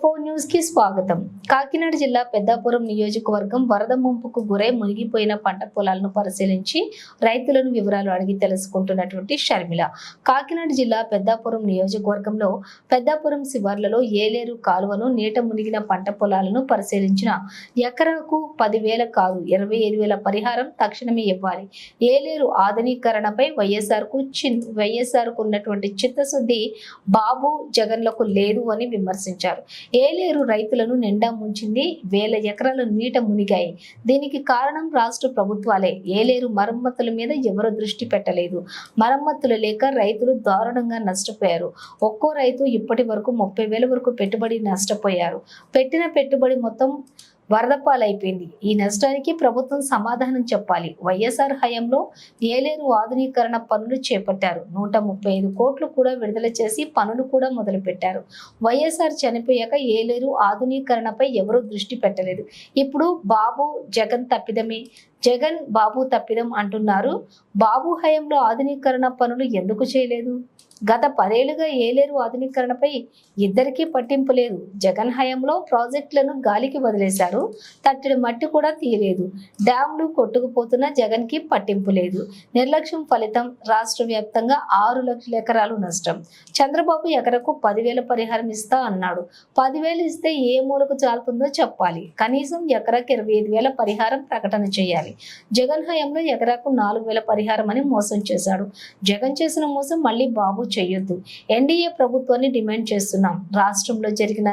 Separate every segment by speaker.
Speaker 1: Four న్యూస్కి స్వాగతం. కాకినాడ జిల్లా పెద్దాపురం నియోజకవర్గం వరద ముంపుకు గురై మునిగిపోయిన పంట పొలాలను పరిశీలించి రైతులను వివరాలు అడిగి తెలుసుకుంటున్నటువంటి షర్మిల. కాకినాడ జిల్లా పెద్దాపురం నియోజకవర్గంలో పెద్దాపురం శివార్లలో ఏలేరు కాలువను నీట మునిగిన పంట పొలాలను పరిశీలించిన ఎకరాకు పదివేల కాదు ఇరవై ఐదు వేల పరిహారం తక్షణమే ఇవ్వాలి. ఏలేరు ఆధునీకరణపై వైఎస్ఆర్కు చిన్ వైఎస్ఆర్కు ఉన్నటువంటి చిత్తశుద్ధి బాబు జగన్లకు లేదు అని విమర్శించారు. ఏలేరు రైతులను నిండా ముంచింది వేల ఎకరాలు నీట మునిగాయి. దీనికి కారణం రాష్ట్ర ప్రభుత్వాలే. ఏలేరు మరమ్మతుల మీద ఎవరు దృష్టి పెట్టలేదు. మరమ్మతులు లేక రైతులు దారుణంగా నష్టపోయారు. ఒక్కో రైతు ఇప్పటి వరకు ముప్పై వేల వరకు పెట్టుబడి నష్టపోయారు. పెట్టిన పెట్టుబడి మొత్తం వరదపాలైపోయింది. ఈ నష్టానికి ప్రభుత్వం సమాధానం చెప్పాలి. వైఎస్ఆర్ హయాంలో ఏలేరు ఆధునీకరణ పనులు చేపట్టారు. నూట ముప్పై ఐదు కోట్లు కూడా విడుదల చేసి పనులు కూడా మొదలుపెట్టారు. వైఎస్ఆర్ చనిపోయాక ఏలేరు ఆధునీకరణపై ఎవరూ దృష్టి పెట్టలేదు. ఇప్పుడు బాబు జగన్ తప్పిదమే. జగన్ బాబు తప్పిదం అంటున్నారు. బాబు హయాంలో ఆధునీకరణ పనులు ఎందుకు చేయలేదు? గత పదేళ్ళుగా ఏలేరు ఆధునీకరణపై ఇద్దరికీ పట్టింపు లేదు. జగన్ హయాంలో ప్రాజెక్టులను గాలికి వదిలేశారు. తట్టడి మట్టి కూడా తీయలేదు. డ్యాంలు కొట్టుకుపోతున్న జగన్కి పట్టింపు లేదు. నిర్లక్ష్యం ఫలితం రాష్ట్ర వ్యాప్తంగా ఆరు లక్షల ఎకరాలు నష్టం. చంద్రబాబు ఎకరకు పదివేల పరిహారం ఇస్తా అన్నాడు. పదివేలు ఇస్తే ఏ మూలకు చాలుతుందో చెప్పాలి. కనీసం ఎకరాకి ఇరవై ఐదు వేల పరిహారం ప్రకటన చేయాలి. జగన్ హయాంలో ఎకరాకు నాలుగు వేల పరిహారం అని మోసం చేశాడు. జగన్ చేసిన మోసం మళ్ళీ బాబు చేయొద్దు. ఎన్డీఏ ప్రభుత్వాన్ని డిమాండ్ చేస్తున్నాం. రాష్ట్రంలో జరిగిన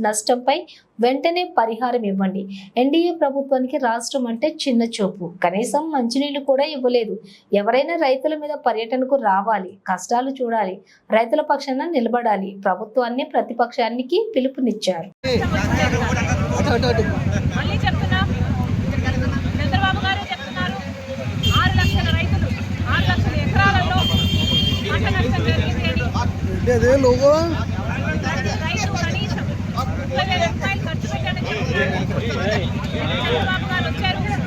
Speaker 1: నష్టంపై వెంటనే పరిహారం ఇవ్వండి. ఎన్డీఏ ప్రభుత్వానికి రాష్ట్రం అంటే చిన్న చూపు. కనీసం మంచినీళ్ళు కూడా ఇవ్వలేదు. ఎవరైనా రైతుల మీద పర్యటనకు రావాలి కష్టాలు చూడాలి రైతుల పక్షాన నిలబడాలి. ప్రభుత్వాన్ని ప్రతిపక్షానికి పిలుపునిచ్చారు.
Speaker 2: दे दे लोगों
Speaker 3: రైతు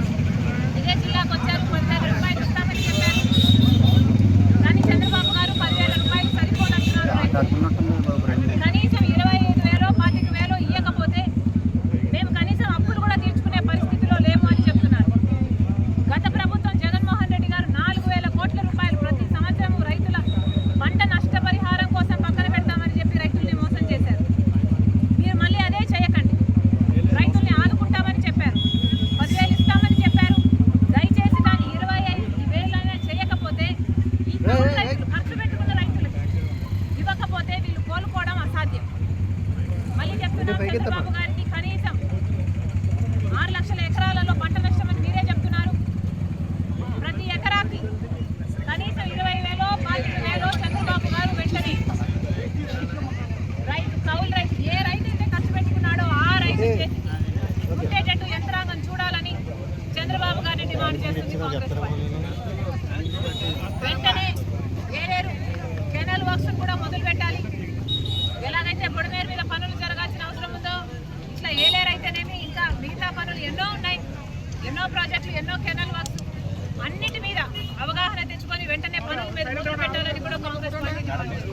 Speaker 3: చంద్రబాబు గారికి కనీసం ఆరు లక్షల ఎకరాలలో పంట నష్టం అని మీరే చెప్తున్నారు. ప్రతి ఎకరాకి కనీసం ఇరవై వేలో పాతిక వేలో చంద్రబాబు గారు వెంటనే రైతు కౌలు రైతు ఏ రైతు అయితే ఖర్చు పెట్టుకున్నాడో ఆ రైతు ఉండేటట్టు యంత్రాంగం చూడాలని చంద్రబాబు గారిని డిమాండ్ చేస్తుంది కాంగ్రెస్ పార్టీ. వెంటనే ఏలేరు కెనల్ వర్క్స్ కూడా మొదలు పెట్టాలి ఎలాగైతే బుడమేరు మీద పనులు జరగాల్సిన అవసరం ఉందో ఇట్లా ఏలేరు అయితేనేమి ఇంకా మిగతా పనులు ఎన్నో ఉన్నాయి ఎన్నో కెనాల్ వర్క్స్ అన్నిటి మీద అవగాహన తెచ్చుకొని వెంటనే పనుల మీద పెట్టాలని కూడా కాంగ్రెస్ పార్టీ